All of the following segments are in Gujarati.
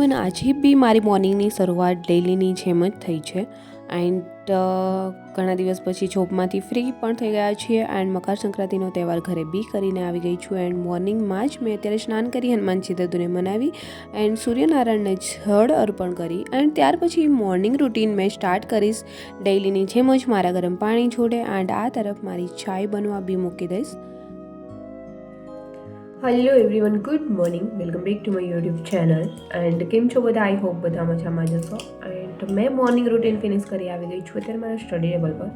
એવરીવન આજે બી મારી મોર્નિંગની શરૂઆત ડેલીની જેમ જ થઈ છે. એન્ડ ઘણા દિવસ પછી જોબમાંથી ફ્રી પણ થઈ ગયા છીએ એન્ડ મકર સંક્રાંતિનો તહેવાર ઘરે બી કરીને આવી ગઈ છું એન્ડ મોર્નિંગમાં જ મેં અત્યારે સ્નાન કરી હનુમાનજી દદુને મનાવી એન્ડ સૂર્યનારાયણને જળ અર્પણ કરી એન્ડ ત્યાર પછી મોર્નિંગ રૂટીન મેં સ્ટાર્ટ કરીશ. ડેઈલીની જેમ જ મારા ગરમ પાણી છોડે એન્ડ આ તરફ મારી ચાય બનવા બી મૂકી દઈશ. Hello everyone good morning welcome back to my YouTube channel and કેમ છો બધા? આઈ હોપ બધા મજામાં જશો એન્ડ મેં મોર્નિંગ રૂટીન ફિનિશ કરી, આવી ગઈ છું અત્યારે મારા સ્ટડી ટેબલ પર.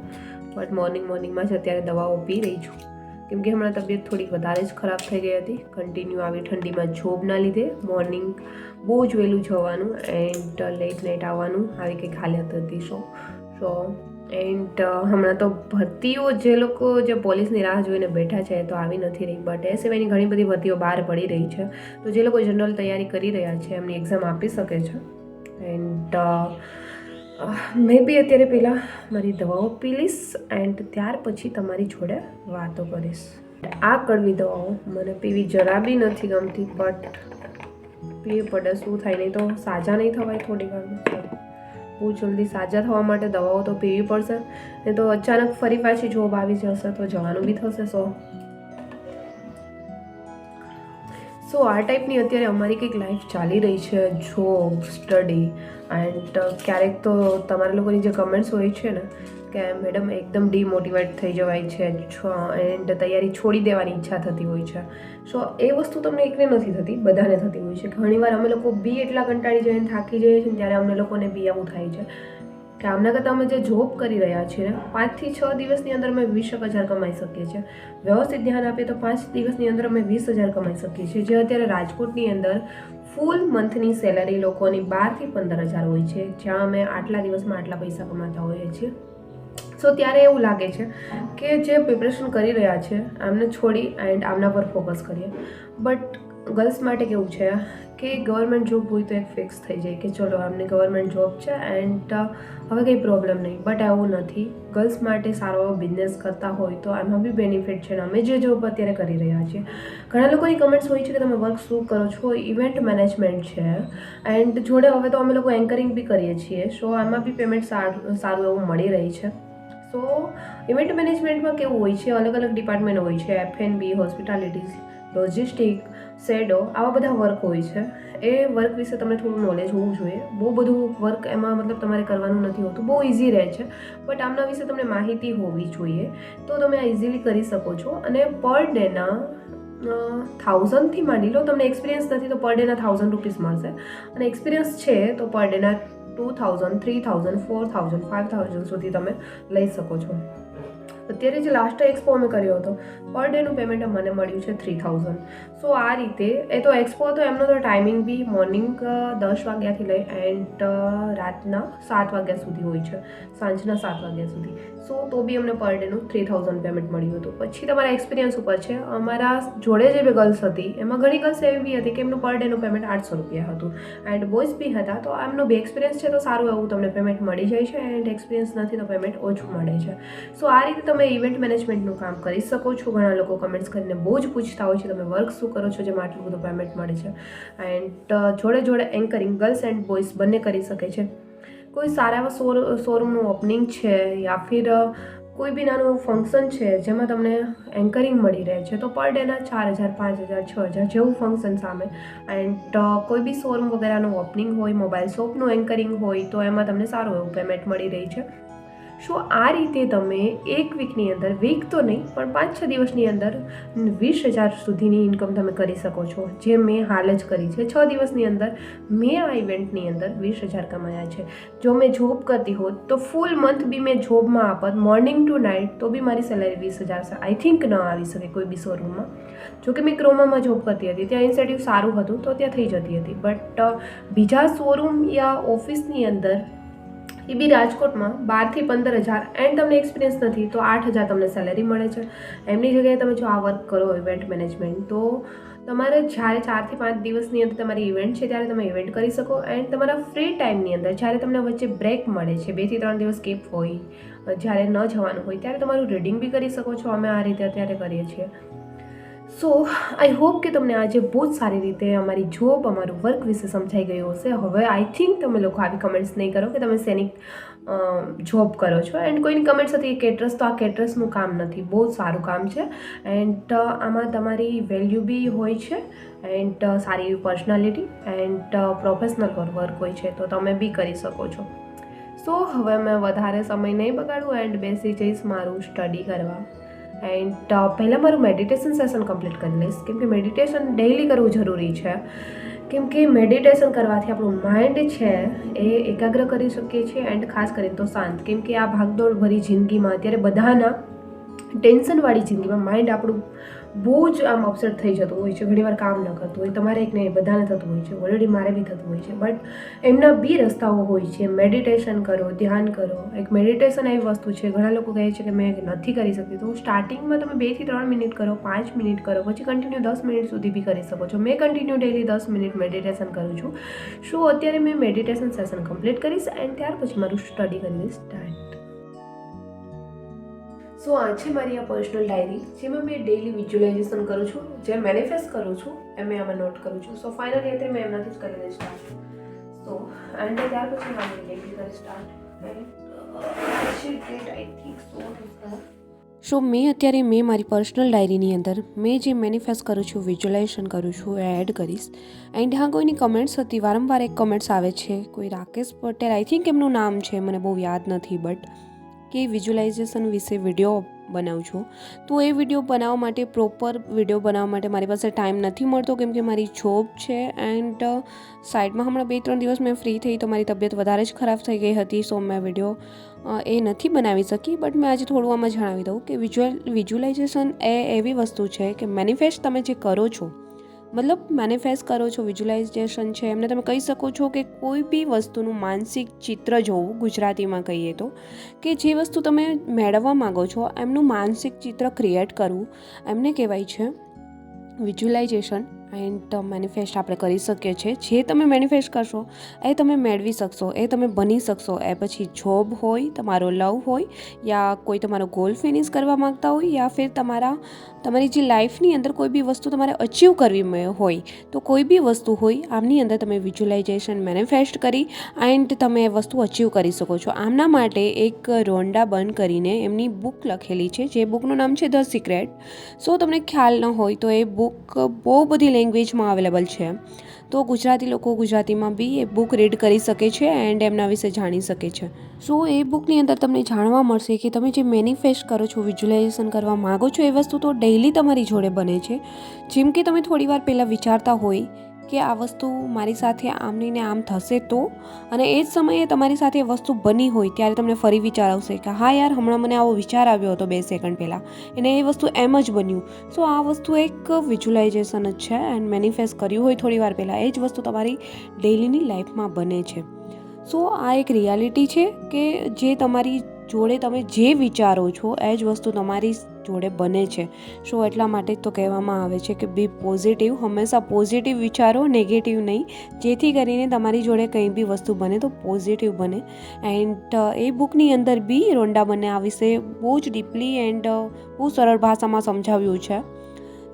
બટ મોર્નિંગ મોર્નિંગમાં જ અત્યારે દવાઓ પી રહી છું. કેમ કે હમણાં તબિયત થોડીક વધારે જ ખરાબ થઈ ગઈ હતી. કન્ટિન્યુ આવી ઠંડીમાં જોબના લીધે મોર્નિંગ બહુ જ વહેલું જવાનું એન્ડ લેટ નાઇટ આવવાનું. આવી કંઈક હાલત હતી સો સો એન્ડ હમણાં તો ભરતીઓ જે લોકો જે પોલીસની રાહ જોઈને બેઠા છે તો આવી નથી રહી. બટ એ સિવાયની ઘણી બધી ભરતીઓ બહાર પડી રહી છે. તો જે લોકો જનરલ તૈયારી કરી રહ્યા છે, એમની એક્ઝામ આપી શકે છે. એન્ડ મેં બી અત્યારે પહેલાં મારી દવાઓ પી લઈશ એન્ડ ત્યાર પછી તમારી જોડે વાતો કરીશ. આ કડવી દવાઓ મને પીવી જરા બી નથી ગમતી બટ પીવી પડે, શું થાય? નહીં તો સાજા નહીં થવાય થોડી વારમાં. બહુ જલ્દી સાજા થવા માટે દવાઓ તો પીવી પડશે. ને તો અચાનક ફરી પાછી જોબ આવી જશે તો જવાનું બી થશે સો. સો આ ટાઈપની અત્યારે અમારી કંઈક લાઈફ ચાલી રહી છે જોબ સ્ટડી એન્ડ ક્યારેક તો તમારા લોકોની જે કમેન્ટ્સ હોય છે ને, કે મેડમ એકદમ ડીમોટિવેટ થઈ જવાય છે એન્ડ તૈયારી છોડી દેવાની ઈચ્છા થતી હોય છે. સો એ વસ્તુ તમને એકને નથી થતી, બધાને થતી હોય છે. ઘણીવાર અમે લોકો બી એટલા કંટાળી જઈને થાકી જઈએ છીએ ત્યારે અમને લોકોને બી આવું થાય છે. કે આમના કરતાં અમે જે જોબ કરી રહ્યા છીએ, પાંચથી છ દિવસની અંદર અમે વીસ એક હજાર કમાઈ શકીએ છીએ. વ્યવસ્થિત ધ્યાન આપીએ તો પાંચ દિવસની અંદર અમે વીસ હજાર કમાઈ શકીએ છીએ. જે અત્યારે રાજકોટની અંદર ફૂલ મંથની સેલરી લોકોની બારથી પંદર હજાર હોય છે, જ્યાં અમે આટલા દિવસમાં આટલા પૈસા કમાતા હોઈએ છીએ. સો ત્યારે એવું લાગે છે કે જે પ્રિપરેશન કરી રહ્યા છે, આમને છોડી એન્ડ આમના પર ફોકસ કરીએ. બટ ગર્લ્સ માટે કેવું છે કે ગવર્મેન્ટ જોબ હોય તો એક ફિક્સ થઈ જાય કે ચલો આમને ગવર્મેન્ટ જોબ છે એન્ડ હવે કંઈ પ્રોબ્લેમ નહીં. બટ એવું નથી. ગર્લ્સ માટે સારો એવો બિઝનેસ કરતા હોય તો આમાં બી બેનિફિટ છે અમે જે જોબ અત્યારે કરી રહ્યા છીએ. ઘણા લોકોની કમેન્ટ્સ હોય છે કે તમે વર્ક શું કરો છો? ઇવેન્ટ મેનેજમેન્ટ છે. એન્ડ જોડે હવે તો અમે લોકો એન્કરિંગ બી કરીએ છીએ. સો આમાં બી પેમેન્ટ સારું સારું એવું મળી રહી છે. સો ઇવેન્ટ મેનેજમેન્ટમાં કેવું હોય છે? અલગ અલગ ડિપાર્ટમેન્ટ હોય છે. F N B hospitalities logistic સેડો આવા બધા વર્ક હોય છે. એ વર્ક વિશે તમને થોડું નોલેજ હોવું જોઈએ. બહુ બધું વર્ક એમાં મતલબ તમારે કરવાનું નથી હોતું. બહુ ઇઝી રહે છે. બટ આમના વિશે તમને માહિતી હોવી જોઈએ. તો તમે આ ઇઝીલી કરી શકો છો. અને પર ડેના થાઉઝન્ડથી માંડી લો, તમને એક્સપિરિયન્સ નથી તો પર ડેના થાઉઝન્ડ રૂપીસ મળશે. અને એક્સપિરિયન્સ છે તો પર ડેના two thousand three thousand four thousand five thousand સુધી તમે લઈ શકો છો. અત્યારે જે લાસ્ટ એક્સપો અમે કર્યો હતો પર ડેનું પેમેન્ટ મને મળ્યું છે થ્રી થાઉઝન્ડ સો આ રીતે, એ તો એક્સપો હતો, એમનો તો ટાઈમિંગ બી મોર્નિંગ દસ વાગ્યાથી લઈ એન્ડ રાતના સાત વાગ્યા સુધી હોય છે, સાંજના સાત વાગ્યા સુધી. સો તો બી અમને પર ડેનું થ્રી થાઉઝન્ડ પેમેન્ટ મળ્યું હતું. પછી તમારા એક્સપિરિયન્સ ઉપર છે, અમારા જોડે જે બી ગર્લ્સ હતી, એમાં ઘણી ગર્લ્સ એવી બી હતી કે એમનું પર ડેનું પેમેન્ટ આઠસો રૂપિયા હતું. એન્ડ બોયઝ બી હતા, તો એમનો બે એક્સપિરિયન્સ છે તો સારું એવું તમને પેમેન્ટ મળી જાય છે એન્ડ એક્સપિરિયન્સ નથી તો પેમેન્ટ ઓછું મળે છે. સો આ રીતે તમે ઇવેન્ટ મેનેજમેન્ટનું કામ કરી શકો છો. ઘણા લોકો કમેન્ટ્સ કરીને બહુ જ પૂછતા હોય છે, તમે વર્ક શું કરો છો જેમાં આટલું બધું પેમેન્ટ મળે છે? એન્ડ જોડે જોડે એન્કરિંગ ગર્લ્સ એન્ડ બોયઝ બંને કરી શકે છે. કોઈ સારા એવા શોર શોરૂમનું ઓપનિંગ છે યા ફિર કોઈ બી નાનું ફંક્શન છે જેમાં તમને એન્કરિંગ મળી રહે છે, તો પર ડેના ચાર હજાર, પાંચ હજાર, છ હજાર જેવું ફંક્શન સામે. એન્ડ કોઈ બી શોરૂમ વગેરેનું ઓપનિંગ હોય મોબાઈલ શોપનું એન્કરિંગ હોય, તો એમાં તમને સારું એવું પેમેન્ટ મળી રહી છે. સો આ રીતે તમે એક વીકની અંદર વીક તો નહીં, પણ પાંચ છ દિવસની અંદર વીસ હજાર સુધીની ઇન્કમ તમે કરી શકો છો, જે મેં હાલ જ કરી છે. છ દિવસની અંદર મેં આ ઇવેન્ટની અંદર વીસ હજાર કમાયા છે. જો મેં જોબ કરતી હોત, તો ફૂલ મંથ બી મેં જોબમાં આપત મોર્નિંગ ટુ નાઇટ તો બી મારી સેલેરી વીસ હજાર આઈ થિંક ન આવી શકે કોઈ બી શોરૂમમાં જો કે મેં ક્રોમામાં જોબ કરતી હતી, ત્યાં ઇન્સેન્ટિવ સારું હતું, તો ત્યાં થઈ જતી હતી. બટ બીજા શોરૂમ યા ઓફિસની અંદર એ બી રાજકોટમાં બારથી પંદર હજાર એન્ડ તમને એક્સપિરિયન્સ નથી, તો આઠ હજાર તમને સેલેરી મળે છે. એમની જગ્યાએ તમે જો આ વર્ક કરો ઇવેન્ટ મેનેજમેન્ટ તો તમારે જ્યારે ચારથી પાંચ દિવસની અંદર તમારી ઇવેન્ટ છે, ત્યારે તમે ઇવેન્ટ કરી શકો એન્ડ તમારા ફ્રી ટાઈમની અંદર જ્યારે તમને વચ્ચે બ્રેક મળે છે બેથી ત્રણ દિવસ કેપ હોય, જ્યારે ન જવાનું હોય, ત્યારે તમારું રીડિંગ બી કરી શકો છો, અમે આ રીતે અત્યારે કરીએ છીએ. સો આઈ હોપ કે તમને આજે બહુ જ સારી રીતે અમારી જોબ અમારું વર્ક વિશે સમજાઈ ગયું હશે. હવે આઈ થિંક તમે લોકો આવી કમેન્ટ્સ નહીં કરો કે તમે સૈનિક જોબ કરો છો. એન્ડ કોઈની કમેન્ટ્સ હતી કેટરસ, તો આ કેટરસનું કામ નથી. બહુ જ સારું કામ છે. એન્ડ આમાં તમારી વેલ્યુ બી હોય છે. એન્ડ સારી એવી પર્સનાલિટી એન્ડ પ્રોફેશનલ વર્ક હોય છે. તો તમે બી કરી શકો છો. સો હવે મેં વધારે સમય નહીં બગાડું એન્ડ બેસી જઈશ મારું સ્ટડી કરવા. એન્ડ પહેલાં મારું મેડિટેશન સેશન કમ્પ્લીટ કરી લઈશ. કેમ કે મેડિટેશન ડેઈલી કરવું જરૂરી છે. કેમ કે મેડિટેશન કરવાથી આપણું માઇન્ડ છે એ એકાગ્ર કરી શકીએ છીએ એન્ડ ખાસ કરીને તો શાંત. કેમ કે આ ભાગદોડ ભરી જિંદગીમાં અત્યારે બધાના ટેન્શનવાળી જિંદગીમાં માઇન્ડ આપણું બહુ જ આમ અપસેટ થઈ જતું હોય છે, ઘણીવાર કામ ન કરતું હોય, તમારે એક નહીં બધાને થતું હોય છે ઓલરેડી મારે બી થતું હોય છે બટ એમના બી રસ્તાઓ હોય છે મેડિટેશન કરો, ધ્યાન કરો, એક મેડિટેશન એવી વસ્તુ છે, ઘણા લોકો કહે છે કે મેં નથી કરી શકતી, તો સ્ટાર્ટિંગમાં તમે બેથી ત્રણ મિનિટ કરો, પાંચ મિનિટ કરો, પછી કન્ટિન્યુ દસ મિનિટ સુધી બી કરી શકો છો. મેં કન્ટિન્યુ ડેલી દસ મિનિટ મેડિટેશન કરું છું. શું અત્યારે મેં મેડિટેશન સેશન કમ્પ્લીટ કરીશ એન્ડ ત્યાર પછી મારું સ્ટડી કરી સ્ટાર્ટ સો આ છે મારી આ પર્સનલ ડાયરી જેમાં મેં ડેલી વિઝ્યુલાઇઝેશન કરું છું, જે મેનિફેસ્ટ કરું છું, એ મેં આમાં નોટ કરું છું. સો ફાઇનલી અત્યારે મેં એમનાથી જ કરી દઈશ સ્ટાર્ટ સો એન્ડ ત્યાર પછી મારી ડેઇલી કરી સ્ટાર્ટ સો સો મેં અત્યારે મેં મારી પર્સનલ ડાયરીની અંદર મેં જે મેનિફેસ્ટ કરું છું વિઝ્યુલાઇઝેશન કરું છું, એ એડ કરીશ. એન્ડ હા, કોઈની કમેન્ટ્સ હતી? વારંવાર એક કમેન્ટ્સ આવે છે. કોઈ રાકેશ પટેલ આઈ થિંક એમનું નામ છે, મને બહુ યાદ નથી બટ કે વિઝ્યુલાઇઝેશન વિશે વીડિયો બનાવું છું. તો એ વીડિયો બનાવવા માટે પ્રોપર વીડિયો બનાવવા માટે મારી પાસે ટાઈમ નથી મળતો કેમ કે મારી જોબ છે એન્ડ સાઈડમાં હમણાં બે ત્રણ દિવસ મેં ફ્રી થઈ તો મારી તબિયત વધારે જ ખરાબ થઈ ગઈ હતી સો મેં વીડિયો એ નથી બનાવી શકી બટ મેં આજે થોડું આમાં જણાવી દઉં કે વિઝ્યુઅલ વિઝ્યુલાઇઝેશન એ એવી વસ્તુ છે કે મેનિફેસ્ટ તમે જે કરો છો મતલબ મેનિફેસ્ટ કરો છો વિઝ્યુલાઇઝેશન છે, એમને તમે કહી શકો છો કે કોઈ બી વસ્તુનું માનસિક ચિત્ર જોવું, ગુજરાતીમાં કહીએ તો, કે જે વસ્તુ તમે મેળવવા માગો છો, એમનું માનસિક ચિત્ર ક્રિએટ કરવું, એમને કહેવાય છે વિઝ્યુલાઇઝેશન એન્ડ મેનિફેસ્ટ આપણે કરી શકીએ છીએ. જે તમે મેનિફેસ્ટ કરશો, એ તમે મેળવી શકશો, એ તમે બની શકશો. એ પછી જોબ હોય, તમારો લવ હોય, યા કોઈ તમારો ગોલ ફિનિશ કરવા માગતા હોય, યા ફિર તમારા, તમારી જે લાઈફની અંદર કોઈ બી વસ્તુ તમારે અચીવ કરવી હોય, તો કોઈ બી વસ્તુ હોય, આમની અંદર તમે વિઝ્યુલાઇઝેશન મેનિફેસ્ટ કરી એન્ડ તમે એ વસ્તુ અચીવ કરી શકો છો. આમના માટે એક રોન્ડા બન કરીને એમની બુક લખેલી છે, જે બુકનું નામ છે ધ સિક્રેટ સો તમને ખ્યાલ ન હોય તો એ બુક બહુ બધી લેંગ્વેજમાં અવેલેબલ છે. તો ગુજરાતી લોકો ગુજરાતીમાં બી એ બુક રીડ કરી શકે છે એન્ડ એમના વિશે જાણી શકે છે. સો એ બુકની અંદર તમને જાણવા મળશે કે તમે જે મેનિફેસ્ટ કરો છો વિઝ્યુલાઇઝેશન કરવા માગો છો, એ વસ્તુ તો ડેઇલી તમારી જોડે બને છે. જેમ કે તમે થોડી વાર પહેલાં વિચારતા હોય કે આ વસ્તુ મારી સાથે આમની ને આમ થશે તો? અને એ જ સમયે તમારી સાથે એ વસ્તુ બની હોય ત્યારે તમને ફરી વિચાર આવશે કે હા યાર, હમણાં મને આવો વિચાર આવ્યો હતો બે સેકન્ડ પહેલાં. અને એ વસ્તુ એમ જ બન્યું. સો આ વસ્તુ એક વિઝ્યુલાઇઝેશન જ છે એન્ડ મેનિફેસ્ટ કર્યું હોય થોડી વાર પહેલાં. એ જ વસ્તુ તમારી ડેઈલીની લાઈફમાં બને છે. સો આ એક રિયાલિટી છે કે જે તમારી જોડે તમે જે વિચારો છો, એ જ વસ્તુ તમારી જોડે બને છે. સો એટલા માટે તો કહેવામાં આવે છે કે બી પોઝિટિવ હંમેશા પોઝિટિવ વિચારો નેગેટિવ નહીં. જેથી કરીને તમારી જોડે કંઈ બી વસ્તુ બને તો પોઝિટિવ બને. એન્ડ એ બુકની અંદર બી રોંડા બને આ વિશે બહુ જ ડીપલી એન્ડ બહુ સરળ ભાષામાં સમજાવ્યું છે.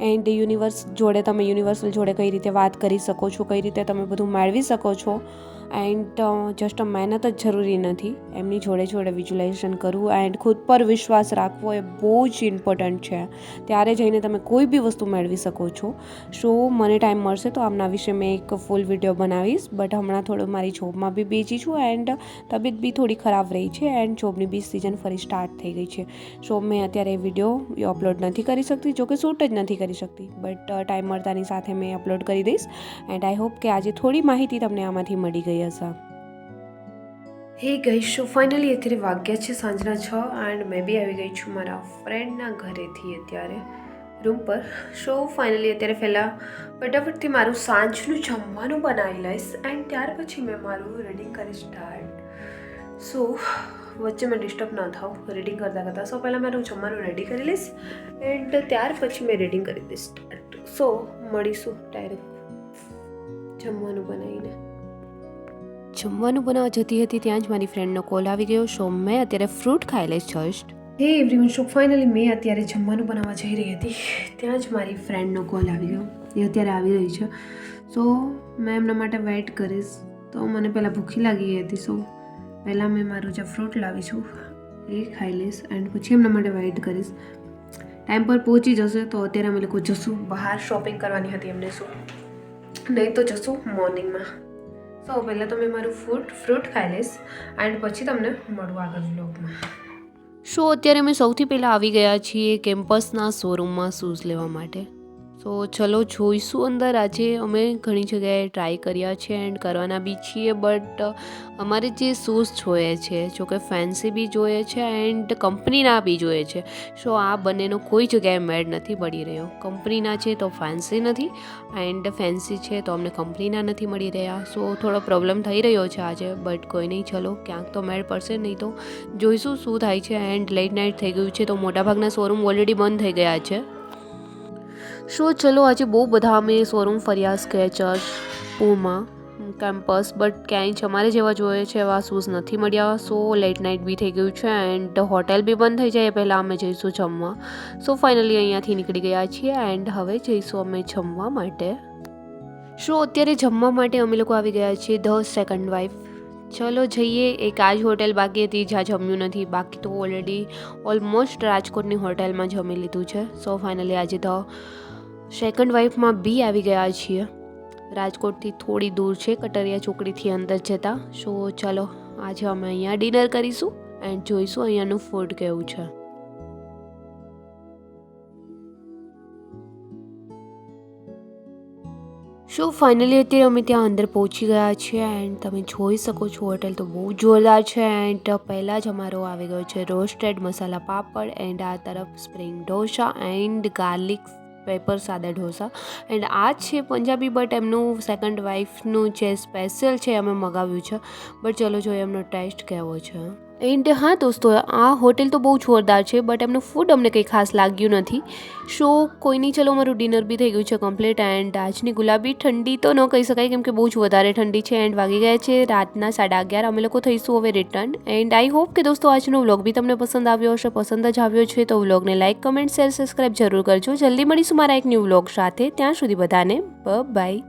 એન્ડ યુનિવર્સ જોડે તમે યુનિવર્સલ જોડે કઈ રીતે વાત કરી શકો છો, કઈ રીતે તમે બધું મેળવી શકો છો. એન્ડ જસ્ટ મહેનત જ જરૂરી નથી. એમની જોડે જોડે વિઝ્યુલાઇઝેશન કરવું એન્ડ ખુદ પર વિશ્વાસ રાખવો એ બહુ જ ઇમ્પોર્ટન્ટ છે. ત્યારે જઈને તમે કોઈ બી વસ્તુ મેળવી શકો છો. સો મને ટાઈમ મળશે તો આમના વિશે મેં એક ફૂલ વીડિયો બનાવીશ. બટ હમણાં થોડું મારી જોબમાં બી બીજી છું એન્ડ તબિયત બી થોડી ખરાબ રહી છે એન્ડ જોબની બી સિઝન ફરી સ્ટાર્ટ થઈ ગઈ છે. સો મેં અત્યારે એ વીડિયો અપલોડ નથી કરી શકતી, જોકે શૂટ જ નથી કરી શકતી. બટ ટાઈમ મળતાની સાથે મેં અપલોડ કરી દઈશ. એન્ડ આઈ હોપ કે આજે થોડી માહિતી તમને આમાંથી મળી ગઈ હશે હે ગઈ શો ફાઇનલી અત્યારે વાગ્યા છે સાંજના છ એન્ડ મેં બી આવી ગઈ છું મારા ફ્રેન્ડના ઘરેથી અત્યારે રૂમ પર. શો ફાઇનલી અત્યારે પહેલાં ફટાફટથી મારું સાંજનું જમવાનું બનાવી લઈશ એન્ડ ત્યાર પછી મેં મારું રીડિંગ કરી સ્ટાર્ટ સો વચ્ચે મેં ડિસ્ટર્બ ન થાઉં રીડિંગ કરતાં કરતાં. સો પહેલાં મારું જમવાનું રેડી કરી લઈશ એન્ડ ત્યાર પછી મેં રીડિંગ કરી દઈશ સ્ટાર્ટ સો મળીશું ડાયરેક્ટ જમવાનું બનાવીને. જમવાનું બનાવવા જતી હતી ત્યાં જ મારી ફ્રેન્ડનો કોલ આવી ગયો. સો મેં અત્યારે ફ્રૂટ ખાઈ લઈશ જસ્ટ હે એવરીવન સો ફાઇનલી મેં અત્યારે જમવાનું બનાવવા જઈ રહી હતી. ત્યાં જ મારી ફ્રેન્ડનો કોલ આવી ગયો. એ અત્યારે આવી રહી છે. સો મેં એમના માટે વેઇટ કરીશ. તો મને પહેલાં ભૂખી લાગી હતી. સો પહેલાં મેં મારું જે ફ્રૂટ લાવી છું, એ ખાઈ લઈશ એન્ડ પછી એમના માટે વેઇટ કરીશ. ટાઈમ પર પહોંચી જશે તો અત્યારે અમે લોકો જશું બહાર શોપિંગ કરવાની હતી એમને શું નહીં તો જશું મોર્નિંગમાં સો પહેલાં તો મેં મારું ફ્રૂટ ફ્રૂટ ખાઈ લઈશ એન્ડ પછી તમને મળું આગળ બ્લોગમાં શું અત્યારે અમે સૌથી પહેલાં આવી ગયા છીએ કેમ્પસના શોરૂમમાં શૂઝ લેવા માટે? સો ચલો જોઈશું અંદર. આજે અમે ઘણી જગ્યાએ ટ્રાય કર્યા છે એન્ડ કરવાના બી છીએ બટ અમારે જે શૂઝ જોઈએ છે જો કે ફેન્સી બી જોઈએ છે એન્ડ કંપનીના બી જોઈએ છે. સો આ બંનેનો કોઈ જગ્યાએ મેળ નથી પડી રહ્યો. કંપનીના છે તો ફેન્સી નથી એન્ડ ફેન્સી છે તો અમને કંપનીના નથી મળી રહ્યા. સો થોડો પ્રોબ્લેમ થઈ રહ્યો છે આજે બટ કોઈ નહીં, ચલો, ક્યાંક તો મેળ પડશે, નહીં તો જોઈશું શું થાય છે. એન્ડ લેટ નાઇટ થઈ ગયું છે તો મોટાભાગના શોરૂમ ઓલરેડી બંધ થઈ ગયા છે. સો ચલો આજે બહુ બધા અમે શોરૂમ ફર્યા સ્કેચર્સ પૂમા, કેમ્પસ, બટ ક્યાંય જ અમારે જેવા જોઈએ છે એવા શૂઝ નથી મળ્યા. સો લેટ નાઇટ બી થઈ ગયું છે એન્ડ હોટેલ બી બંધ થઈ જાય પહેલાં અમે જઈશું જમવા. સો ફાઇનલી અહીંયાથી નીકળી ગયા છીએ એન્ડ હવે જઈશું અમે જમવા માટે. સો અત્યારે જમવા માટે અમે લોકો આવી ગયા છીએ ધ સેકન્ડ વાઇફ ચલો જઈએ, એક આ જ હોટેલ બાકી હતી જ્યાં જમ્યું નથી. બાકી તો ઓલરેડી ઓલમોસ્ટ રાજકોટની હોટેલમાં જમી લીધું છે. સો ફાઇનલી આજે ધ સેકન્ડ વાઇફમાં બી આવી ગયા છીએ. રાજકોટથી થોડી દૂર છે, કટરિયા ચોકડીથી અંદર જતા. સો ચાલો, આજે અમે અહીંયા ડિનર કરીશું એન્ડ જોઈશું અહીંયાનું ફૂડ કેવું છે. સો ફાઇનલી અત્યારે અમે ત્યાં અંદર પહોંચી ગયા છીએ એન્ડ તમે જોઈ શકો છો હોટેલ તો બહુ જોરદાર છે એન્ડ પહેલાં જ અમારો આવી ગયો છે રોસ્ટેડ મસાલા પાપડ એન્ડ આ તરફ spring dosa and garlic pepper સાદા ઢોસા. એન્ડ આ છે પંજાબી બટ એમનું સેકન્ડ વાઇફનું જે સ્પેશિયલ છે અમે મગાવ્યું છે. બટ ચલો જોઈએ એમનો ટેસ્ટ કેવો છે. એન્ડ હા દોસ્તો, આ હોટેલ તો બહુ જોરદાર છે બટ એમનું ફૂડ અમને કંઈ ખાસ લાગ્યું નથી. સો કોઈ નહીં, ચલો મારું ડિનર બી થઈ ગયું છે કમ્પ્લીટ એન્ડ આજની ગુલાબી ઠંડી તો ન કહી શકાય, કેમ કે બહુ જ વધારે ઠંડી છે એન્ડ વાગી ગયા છે રાતના સાડા અગિયાર, અમે લોકો થઈશું હવે રિટર્ન એન્ડ આઈ હોપ કે દોસ્તો, આજનો વ્લોગ બી તમને પસંદ આવ્યો હશે, પસંદ જ આવ્યો છે, તો વ્લોગને લાઇક કમેન્ટ શેર સબસ્ક્રાઈબ જરૂર કરજો. જલ્દી મળીશું મારા એક ન્યૂ વ્લોગ સાથે. ત્યાં સુધી બધાને બ બાય